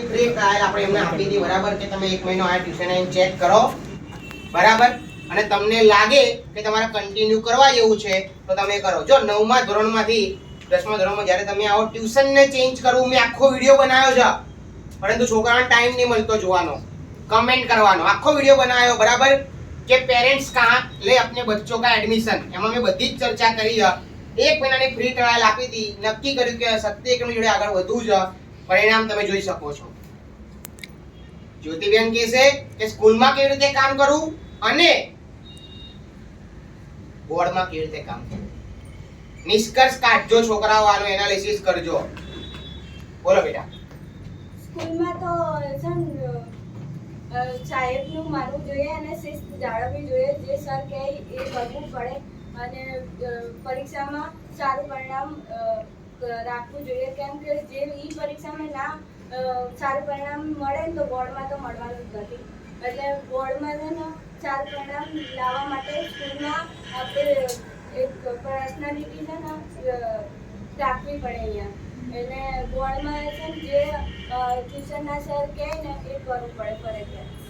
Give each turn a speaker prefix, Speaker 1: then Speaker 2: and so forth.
Speaker 1: Free trial આપણે એમને આપી દીધી, બરાબર? કે તમે એક મહિનો આ ટ્યુશન આવીને ચેક કરો. બરાબર? અને તમને લાગે કે તમારે કન્ટિન્યુ કરવા જેવું છે, તો તમે કરો. જો નવમા ધોરણમાંથી, દસમા ધોરણમાં જ્યારે તમે આવો ટ્યુશન ને ચેન્જ કરવું, મેં આખો વીડિયો બનાવ્યો છે. પરંતુ છોકરાને ટાઈમ નહીં મળતો જોવાનો. કમેન્ટ કરવાનો. આખો વીડિયો બનાવ્યો, બરાબર? કે પેરેન્ટ્સ કાં લે અપને બચ્ચો કા એડમિશન એમાં મેં બધી જ ચર્ચા કરી છે. એક મહિનાની ફ્રી ટ્રાયલ આપી હતી. નક્કી કર્યું કે સત્ય એકમની જોડે આગળ વધવું છે. પરિણામ તમે જોઈ શકો છો. જ્યોતિબેન કહે છે કે સ્કૂલમાં કેવી રીતે કામ કરવું અને બોર્ડમાં કેવી રીતે કામ કરવું. નિષ્કર્ષ કાઢજો છોકરાઓ, આનો એનાલિસિસ કરજો. બોલો બેટા.
Speaker 2: સ્કૂલમાં તો સાહેબનું માનવું જોઈએ અને શિસ્ત જાળવવી જોઈએ. જે સર કહે એ કરવું પડે અને પરીક્ષામાં સારું પરિણામ રાખવું જોઈએ. કેમ કે જે ઈ ના સારું પરિણામ મળે ને તો બોર્ડમાં તો મળવાનું જ નથી. એટલે બોર્ડમાં છે ને સારું પરિણામ લાવવા માટે સ્કૂલમાં આપણે એક પર્સનાલિટી છે ને રાખવી પડે અહીંયા. એટલે બોર્ડમાં છે ને જે ટ્યુશનના સર કહે ને એ કરવું પડે ફરજિયાત.